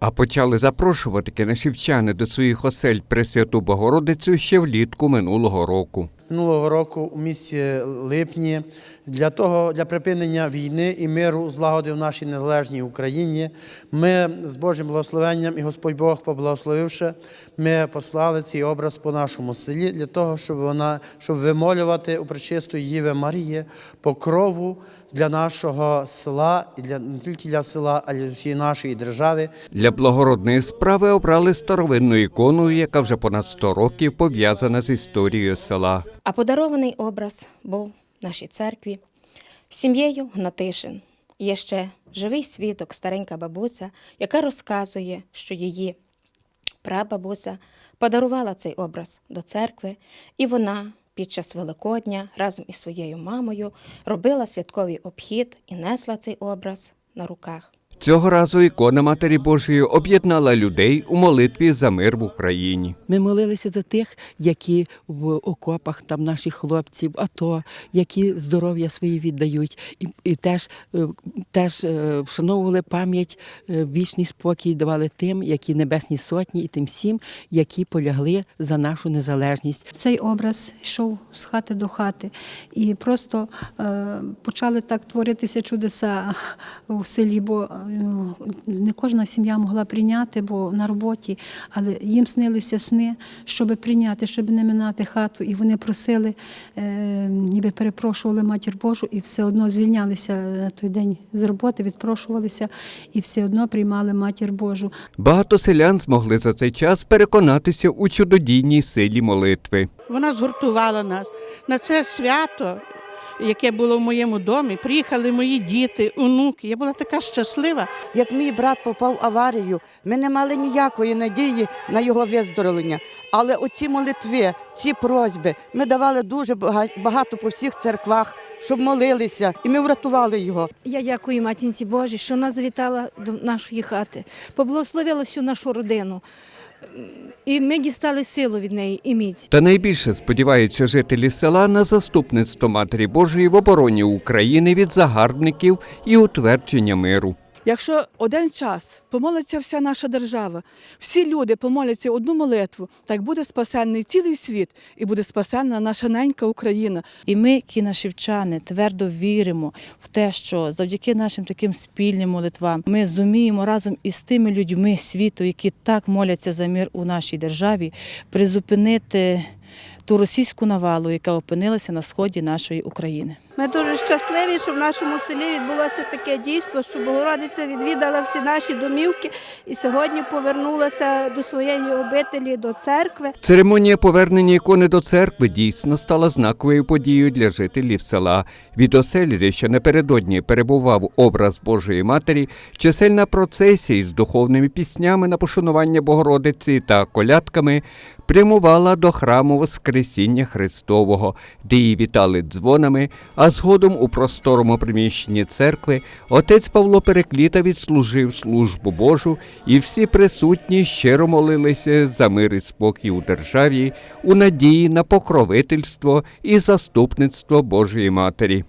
А почали запрошувати кіношівчани до своїх осель Пресвяту Богородицю ще влітку минулого року. Минулого року у місті Липні для того для припинення війни і миру злагоди в нашій незалежній Україні. Ми з Божим благословенням і Господь Бог поблагословивши, ми послали цей образ по нашому селі для того, щоб вона щоб вимолювати у пречистої Єви Марії покрову для нашого села і для не тільки для села, а й для всієї нашої держави. Для благородної справи обрали старовинну ікону, яка вже понад 100 років пов'язана з історією села. А подарований образ був нашій церкві сім'єю Гнатишин. Є ще живий свідок, старенька бабуся, яка розказує, що її прабабуся подарувала цей образ до церкви, і вона під час Великодня разом із своєю мамою робила святковий обхід і несла цей образ на руках. Цього разу ікона Матері Божої об'єднала людей у молитві за мир в Україні. Ми молилися за тих, які в окопах, там наші хлопці, в АТО, які здоров'я свої віддають, і, і теж, е, теж е, вшановували пам'ять, е, вічний спокій давали тим, які небесні сотні, і тим всім, які полягли за нашу незалежність. Цей образ йшов з хати до хати, і просто е, почали так творитися чудеса у селі, бо не кожна сім'я могла прийняти, бо на роботі, але їм снилися сни, щоб прийняти, щоб не минати хату. І вони просили, е, ніби перепрошували матір Божу, і все одно звільнялися на той день з роботи, відпрошувалися і все одно приймали матір Божу. Багато селян змогли за цей час переконатися у чудодійній силі молитви. Вона згуртувала нас на це свято, яке було в моєму домі. Приїхали мої діти, онуки. Я була така щаслива. Як мій брат попав в аварію, ми не мали ніякої надії на його виздоровлення. Але оці молитви, ці просьби, ми давали дуже багато по всіх церквах, щоб молилися, і ми врятували його. Я дякую матінці Божій, що вона завітала до нашої хати, поблагословила всю нашу родину. І ми дістали силу від неї і міць. Та найбільше сподіваються жителі села на заступництво Матері Божої в обороні України від загарбників і утвердження миру. Якщо один час помолиться вся наша держава, всі люди помоляться одну молитву, так буде спасенний цілий світ і буде спасенна наша ненька Україна. І ми, кіношівчани, твердо віримо в те, що завдяки нашим таким спільним молитвам ми зуміємо разом із тими людьми світу, які так моляться за мир у нашій державі, призупинити ту російську навалу, яка опинилася на сході нашої України. Ми дуже щасливі, що в нашому селі відбулося таке дійство, що Богородиця відвідала всі наші домівки і сьогодні повернулася до своєї обителі, до церкви. Церемонія повернення ікони до церкви дійсно стала знаковою подією для жителів села. Від оселі, де ще напередодні перебував образ Божої Матері, чисельна процесія із духовними піснями на пошанування Богородиці та колядками прямувала до храму Воскресіння Христового, де її вітали дзвонами, згодом у просторому приміщенні церкви отець Павло Перекліта відслужив службу Божу, і всі присутні щиро молилися за мир і спокій у державі у надії на покровительство і заступництво Божої Матері.